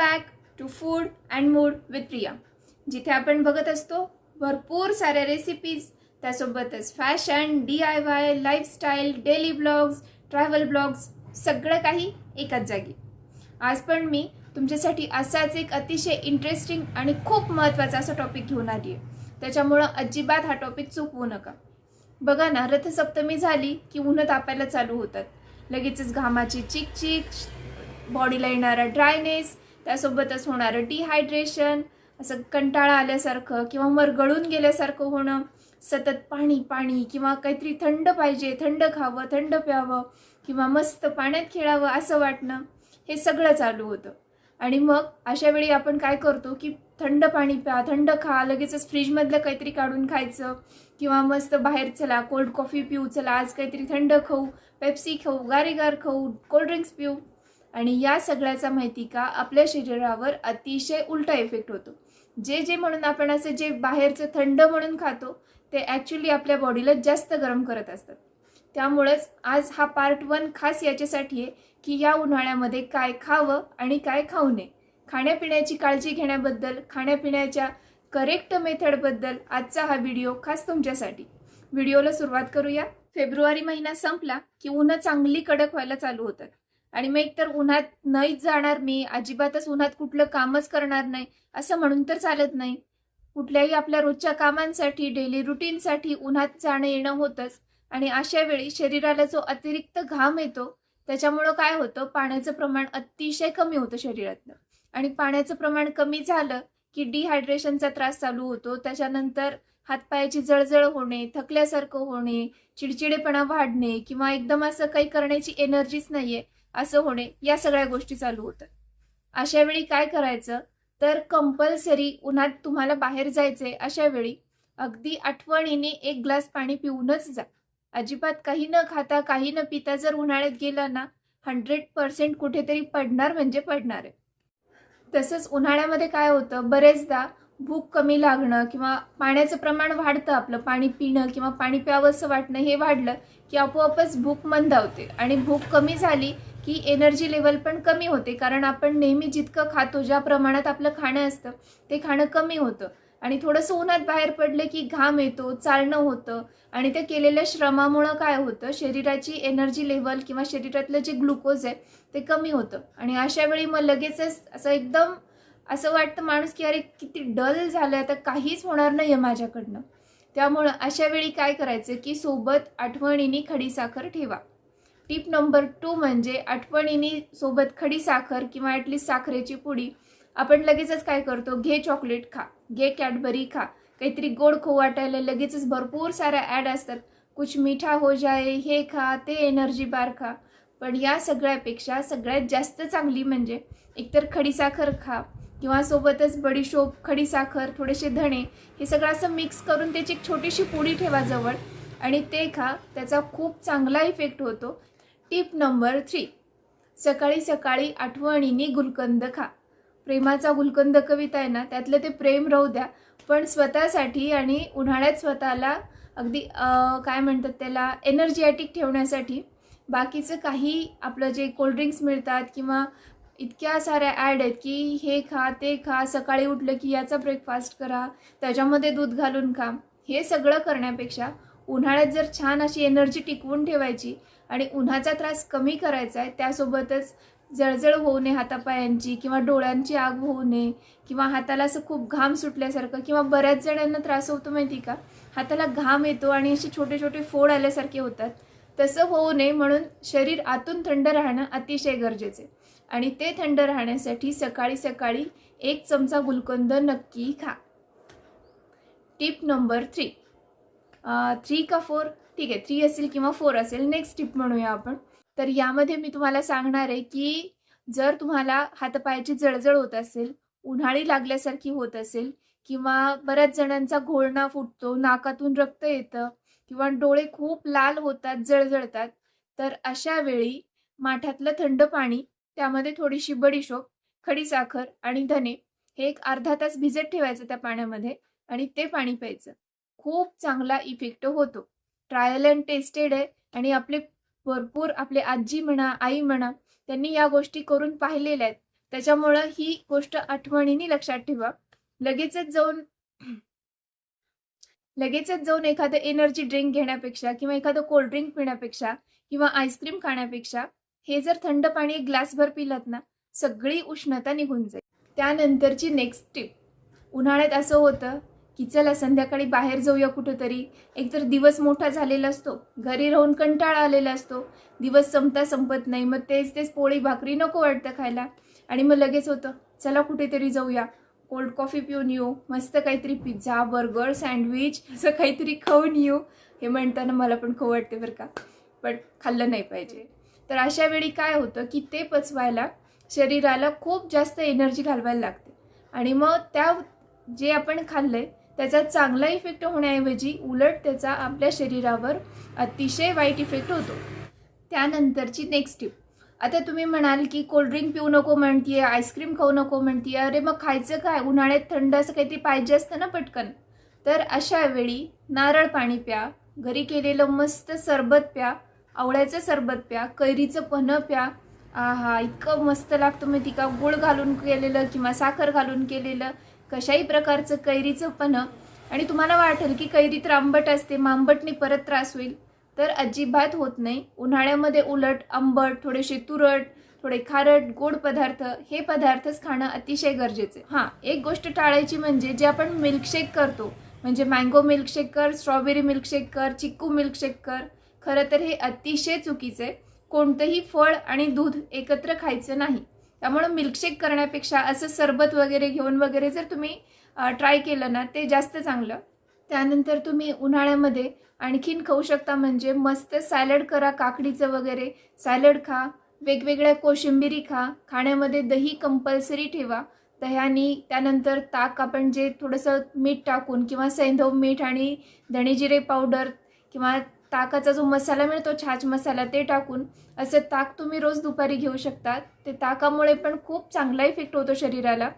Back to food and mood with Priya जिथे आपण बघत असतो भरपूर साऱ्या रेसिपीज त्यासोबतच fashion D I Y lifestyle daily blogs travel blogs सगळं काही एकाच जागी. आज पण मी तुमच्यासाठी असाच एक अतिशय इंटरेस्टिंग आणि खूप महत्त्वाचा असा टॉपिक घेऊन आली आहे त्याच्यामुळं अजिबात हा टॉपिक चुकवू नका. बघा ना रथसप्तमी झाली की उन्हं तापायला चालू होतात. लगेचच घामाची चिकचिक बॉडीला येणारा ड्रायनेस त्यासोबतच होणारं डिहायड्रेशन असं कंटाळा आल्यासारखं किंवा मरगळून गेल्यासारखं होणं सतत पाणी पाणी किंवा काहीतरी थंड पाहिजे थंड खावं थंड प्यावं किंवा मस्त पाण्यात खेळावं असं वाटणं हे सगळं चालू होतं. आणि मग अशा वेळी आपण काय करतो की थंड पाणी प्या थंड खा लगेचच फ्रीजमधलं काहीतरी काढून खायचं किंवा मस्त बाहेर चला कोल्ड कॉफी पिऊ चला आज काहीतरी थंड खाऊ पेप्सी खाऊ गारीगार खाऊ कोल्ड्रिंक्स पिऊ. आणि या सगळ्याचा माहिती का? आपल्या शरीरावर अतिशय उलटा इफेक्ट होतो. जे जे म्हणून आपण असं जे बाहेरचं थंड म्हणून खातो ते ॲक्च्युली आपल्या बॉडीला जास्त गरम करत असतात. त्यामुळेच आज हा पार्ट वन खास याच्यासाठी आहे की या उन्हाळ्यामध्ये काय खावं आणि काय खाऊ नये. खाण्यापिण्याची काळजी घेण्याबद्दल खाण्यापिण्याच्या करेक्ट मेथडबद्दल आजचा हा व्हिडिओ खास तुमच्यासाठी. व्हिडिओला सुरुवात करूया. फेब्रुवारी महिना संपला की उन्हं चांगली कडक व्हायला चालू होतात. आणि मग एकतर उन्हात नाहीच जाणार मी अजिबातच उन्हात कुठलं कामच करणार नाही असं म्हणून तर चालत नाही. कुठल्याही आपल्या रोजच्या कामांसाठी डेली रुटीनसाठी उन्हात जाणं येणं होतंच. आणि अशा वेळी शरीराला जो अतिरिक्त घाम येतो त्याच्यामुळं काय होतं? पाण्याचं प्रमाण अतिशय कमी होतं शरीरातलं आणि पाण्याचं प्रमाण कमी झालं की डिहायड्रेशनचा त्रास चालू होतो. त्याच्यानंतर हातपायाची जळजळ होणे थकल्यासारखं होणे चिडचिडेपणा वाढणे किंवा एकदम असं काही करण्याची एनर्जीच नाहीये. असं होणे या सगळ्या गोष्टी चालू होतात. अशा वेळी काय करायचं? तर कंपल्सरी उन्हात तुम्हाला बाहेर जायचंय अशा वेळी अगदी आठवणीने एक ग्लास पाणी पिऊनच जा. अजिबात काही न खाता काही न पिता जर उन्हाळ्यात गेलं ना हंड्रेड पर्सेंट कुठेतरी पडणार म्हणजे पडणार आहे. तसंच उन्हाळ्यामध्ये काय होतं? बरेचदा भूक कमी लागणं किंवा पाण्याचं प्रमाण वाढतं आपलं. पाणी पिणं किंवा पाणी प्यावंसं वाटणं हे वाढलं की आपोआपच भूक मंदावते आणि भूक कमी झाली की एनर्जी लेवल पण कमी होते. कारण आपण नेहमी जितकं खातो ज्या प्रमाणात आपलं खाणं असतं ते खाणं कमी होतं. आणि थोडंसं उन्हात बाहेर पडलं की घाम येतो चालणं होतं. आणि त्या केलेल्या श्रमामुळं काय होतं? शरीराची एनर्जी लेवल किंवा शरीरातलं जे ग्लुकोज आहे ते कमी होतं. आणि अशा वेळी मग लगेचच असं एकदम असं वाटतं माणूस की अरे किती डल झालं आता काहीच होणार नाही आहे माझ्याकडनं. त्यामुळं अशा वेळी काय करायचं की सोबत आठवणीने खडीसाखर ठेवा. टिप नंबर टू म्हणजे आठवणीने सोबत खडी साखर किंवा ॲटलीस्ट साखरेची पुडी आपण लगेचच काय करतो? घे चॉकलेट खा घे कॅडबरी खा. काहीतरी गोड खो वाटायला लगेचच भरपूर साऱ्या ॲड असतात. कुछ मिठा हो जाए हे खा ते एनर्जी बार खा. पण या सगळ्यापेक्षा सगळ्यात जास्त चांगली म्हणजे एकतर खडीसाखर खा किंवा सोबतच बडीशोप खडीसाखर थोडेसे धणे हे सगळं असं मिक्स करून त्याची एक छोटीशी पुडी ठेवा जवळ आणि ते खा. त्याचा खूप चांगला इफेक्ट होतो. Tip number three. सकाळी सकाळी आठवणीने गुलकंद खा. प्रेमाचा गुलकंद कविता आहे ना त्यातलं ते प्रेम राहू द्या. पण स्वतःसाठी आणि उन्हाळ्यात स्वतःला अगदी काय म्हणतात त्याला एनर्जेटिक ठेवण्यासाठी बाकीचं काही आपलं जे कोल्ड्रिंक्स मिळतात किंवा इतक्या साऱ्या ॲड आहेत की हे खा ते खा सकाळी उठलं की याचा ब्रेकफास्ट करा त्याच्यामध्ये दूध घालून खा. हे सगळं करण्यापेक्षा उन्हाळ्यात जर छान अशी एनर्जी टिकवून ठेवायची आणि उन्हाचा त्रास कमी करायचा आहे त्यासोबतच जळजळ होऊ नये हातापायांची किंवा डोळ्यांची आग होऊ नये किंवा हाताला असं खूप घाम सुटल्यासारखं किंवा बऱ्याच जणांना त्रास होतो माहिती का? हाताला घाम येतो आणि असे छोटे छोटे फोड आल्यासारखे होतात. तसं होऊ नये म्हणून शरीर आतून थंड राहणं अतिशय गरजेचे आणि ते थंड राहण्यासाठी सकाळी सकाळी एक चमचा गुलकंद नक्की खा. टिप नंबर थ्री थ्री का फोर ठीक आहे थ्री असेल किंवा फोर असेल नेक्स्ट टिप म्हणूया आपण. तर यामध्ये मी तुम्हाला सांगणार आहे की जर तुम्हाला हातपायाची जळजळ होत असेल उन्हाळी लागल्यासारखी होत असेल किंवा बऱ्याच जणांचा घोळणा फुटतो नाकातून रक्त येतं किंवा डोळे खूप लाल होतात जळजळतात तर अशा वेळी माठातलं थंड पाणी त्यामध्ये थोडीशी बडीशोप खडीसाखर आणि धने हे एक अर्धा तास भिजत ठेवायचं त्या पाण्यामध्ये आणि ते पाणी प्यायचं. खूप चांगला इफेक्ट होतो. ट्रायल अँड टेस्टेड आहे. आणि आपले भरपूर आपले आजी म्हणा आई म्हणा त्यांनी या गोष्टी करून पाहिलेल्या आहेत. त्याच्यामुळं ही गोष्ट आठवणीने लक्षात ठेवा. लगेचच जाऊन लगेचच जाऊन एखादं एनर्जी ड्रिंक घेण्यापेक्षा किंवा एखादं कोल्ड्रिंक पिण्यापेक्षा किंवा आईस्क्रीम खाण्यापेक्षा हे जर थंड पाणी एक ग्लासभर पिलात ना सगळी उष्णता निघून जाईल. त्यानंतरची नेक्स्ट टिप उन्हाळ्यात असं होतं की चला संध्याकाळी बाहेर जाऊया कुठंतरी. एकतर दिवस मोठा झालेला असतो घरी राहून कंटाळा आलेला असतो. दिवस संपता संपत नाही मग तेच तेच पोळी भाकरी नको वाटतं खायला. आणि मग लगेच होतं चला कुठेतरी जाऊया. कोल्ड कॉफी पिऊन येऊ मस्त काहीतरी पिझ्झा बर्गर सँडविच असं काहीतरी खाऊन येऊ. हे म्हणताना मला पण खाऊ वाटते बरं का. पण खाल्लं नाही पाहिजे. तर अशा वेळी काय होतं की ते पचवायला शरीराला खूप जास्त एनर्जी घालवायला लागते. आणि मग त्या जे आपण खाल्लं आहे त्याचा चांगला इफेक्ट होण्याऐवजी उलट त्याचा आपल्या शरीरावर अतिशय वाईट इफेक्ट होतो. त्यानंतरची नेक्स्ट टिप आता तुम्ही म्हणाल की कोल्ड्रिंक पिऊ नको म्हणतीये आईस्क्रीम खाऊ नको म्हणतीये. अरे मग खायचं काय? उन्हाळ्यात थंड असं काहीतरी पाहिजे असतं ना पटकन. तर अशा वेळी नारळ पाणी प्या घरी केलेलं मस्त सरबत प्या आवळ्याचं सरबत प्या कैरीचं पन्ह प्या. आहा इतकं मस्त लागतं मी तिका गुळ घालून केलेलं किंवा साखर घालून केलेलं. कशाही प्रकारचं कैरीचं पणं आणि तुम्हाला वाटेल की कैरी तर आंबट असते मांबटने परत त्रास होईल. तर अजिबात होत नाही. उन्हाळ्यामध्ये उलट आंबट थोडेसे तुरट थोडे खारट गोड पदार्थ हे पदार्थच खाणं अतिशय गरजेचे हां एक गोष्ट टाळायची म्हणजे जे आपण मिल्कशेक करतो म्हणजे मँगो मिल्कशेक कर स्ट्रॉबेरी मिल्कशेक कर चिक्कू मिल्कशेक कर खरं तर हे अतिशय चुकीचं आहे. कोणतंही फळ आणि दूध एकत्र खायचं नाही. त्यामुळं मिल्कशेक करण्यापेक्षा असं सरबत वगैरे घेऊन वगैरे जर तुम्ही ट्राय केलं ना ते जास्त चांगलं. त्यानंतर तुम्ही उन्हाळ्यामध्ये आणखीन खाऊ शकता म्हणजे मस्त सॅलड करा काकडीचं वगैरे. सॅलड खा वेगवेगळ्या कोशिंबिरी खा. खाण्यामध्ये दही कंपल्सरी ठेवा. दह्यानी त्यानंतर ताक आपण जे थोडंसं मीठ टाकून किंवा सैंधव मीठ आणि धणेजिरे पावडर किंवा ताकाचा जो मसाला मिळतो छाछ मसाला ते टाकून असं ताक तुम्ही रोज दुपारी घेऊ शकता ते ताकामुळे पण खूप चांगला इफेक्ट होतो शरीराला.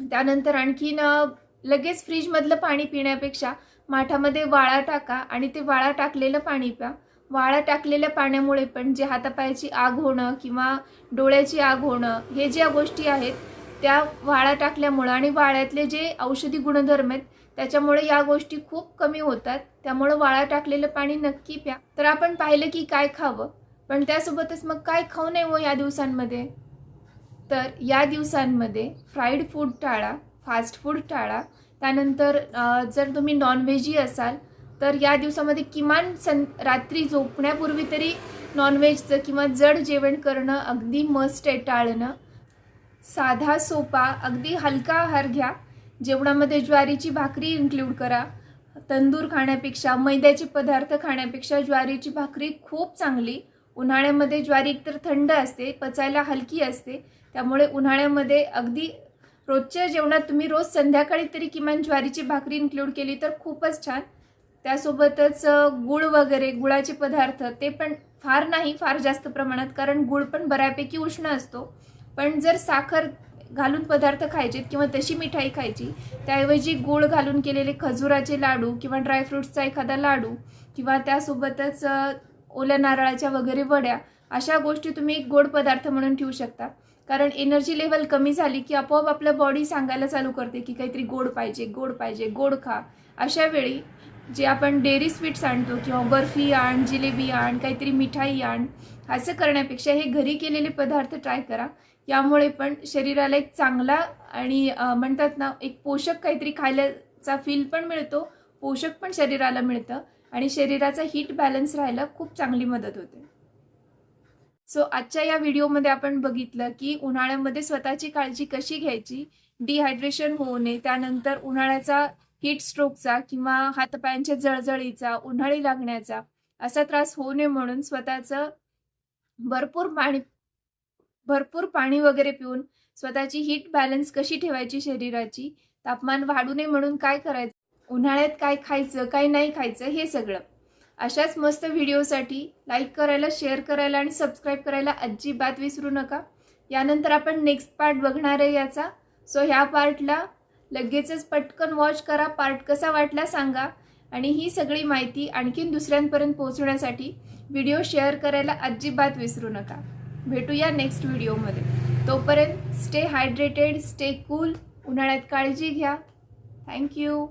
त्यानंतर आणखीन लगेच फ्रीजमधलं पाणी पिण्यापेक्षा माठामध्ये वाळा टाका आणि ते वाळा टाकलेलं पाणी प्या. वाळा टाकलेल्या पाण्यामुळे पण जे हातापायाची आग होणं किंवा डोळ्याची आग होणं हे ज्या गोष्टी आहेत त्या वाळा टाकल्यामुळं आणि वाळ्यातले जे औषधी गुणधर्म आहेत त्याच्यामुळे या गोष्टी खूप कमी होतात. त्यामुळं वाळा टाकलेलं पाणी नक्की प्या. तर आपण पाहिलं की काय खावं? पण त्यासोबतच मग काय खाऊ नये व या दिवसांमध्ये? तर या दिवसांमध्ये फ्राईड फूड टाळा फास्ट फूड टाळा. त्यानंतर जर तुम्ही नॉनव्हेजी असाल तर या दिवसामध्ये किमान सं रात्री झोपण्यापूर्वी तरी नॉनव्हेजचं किंवा जड जेवण करणं अगदी मस्ट आहे टाळणं. साधा सोपा अगदी हलका आहार घ्या. जेवणामध्ये ज्वारीची भाकरी इन्क्लूड करा. तंदूर खाण्यापेक्षा मैद्याचे पदार्थ खाण्यापेक्षा ज्वारीची भाकरी खूप चांगली. उन्हाळ्यामध्ये ज्वारी एकतर थंड असते पचायला हलकी असते. त्यामुळे उन्हाळ्यामध्ये अगदी रोजच्या जेवणात तुम्ही रोज संध्याकाळी तरी किमान ज्वारीची भाकरी इन्क्लूड केली तर खूपच छान. त्यासोबतच गुळ वगैरे गुळाचे पदार्थ ते पण फार नाही फार जास्त प्रमाणात कारण गुळ पण बऱ्यापैकी उष्ण असतो. पण जर साखर घालून पदार्थ खायचेत किंवा तशी मिठाई खायची त्याऐवजी गूळ घालून केलेले खजुराचे लाडू किंवा ड्रायफ्रुट्सचा एखादा लाडू किंवा त्यासोबतच ओल्या नारळाच्या वगैरे वड्या अशा गोष्टी तुम्ही एक गोड पदार्थ म्हणून ठेवू शकता. कारण एनर्जी लेवल कमी झाली की आपोआप आपलं बॉडी सांगायला चालू करते की काहीतरी गोड पाहिजे गोड पाहिजे गोड खा. अशा वेळी जे आपण डेअरी स्वीट्स आणतो किंवा बर्फी आण जिलेबी आण काहीतरी मिठाई आण असं करण्यापेक्षा हे घरी केलेले पदार्थ ट्राय करा. यामुळे पण शरीराला एक चांगला आणि म्हणतात ना एक पोषक काहीतरी खायलाचा फील पण मिळतो पोषक पण शरीराला मिळतं आणि शरीराचा हीट बॅलन्स राहायला खूप चांगली मदत होते. सो आजच्या या व्हिडिओमध्ये आपण बघितलं की उन्हाळ्यामध्ये स्वतःची काळजी कशी घ्यायची? डिहायड्रेशन होऊ नये त्यानंतर उन्हाळ्याचा हीट स्ट्रोकचा किंवा हातपायांच्या जळजळीचा उन्हाळी लागण्याचा असा त्रास होऊ नये म्हणून स्वतःचं भरपूर पाणी भरपूर पाणी वगैरे पिऊन स्वतःची हीट बॅलन्स कशी ठेवायची शरीराची तापमान वाढू नये म्हणून काय करायचं उन्हाळ्यात काय खायचं काय नाही खायचं हे सगळं. अशाच मस्त व्हिडिओसाठी लाईक करायला शेअर करायला आणि सबस्क्राईब करायला अजिबात विसरू नका. यानंतर आपण नेक्स्ट पार्ट बघणार आहे याचा. सो ह्या पार्टला लगेचच पटकन वॉच करा. पार्ट कसा वाटला सांगा. आणि ही सगळी माहिती आणखीन दुसऱ्यांपर्यंत पोहोचवण्यासाठी व्हिडिओ शेअर करायला अजिबात विसरू नका. भेटूया नेक्स्ट व्हिडिओमध्ये तोपर्यंत स्टे हायड्रेटेड स्टे कूल उन्हाळ्यात काळजी घ्या. थँक्यू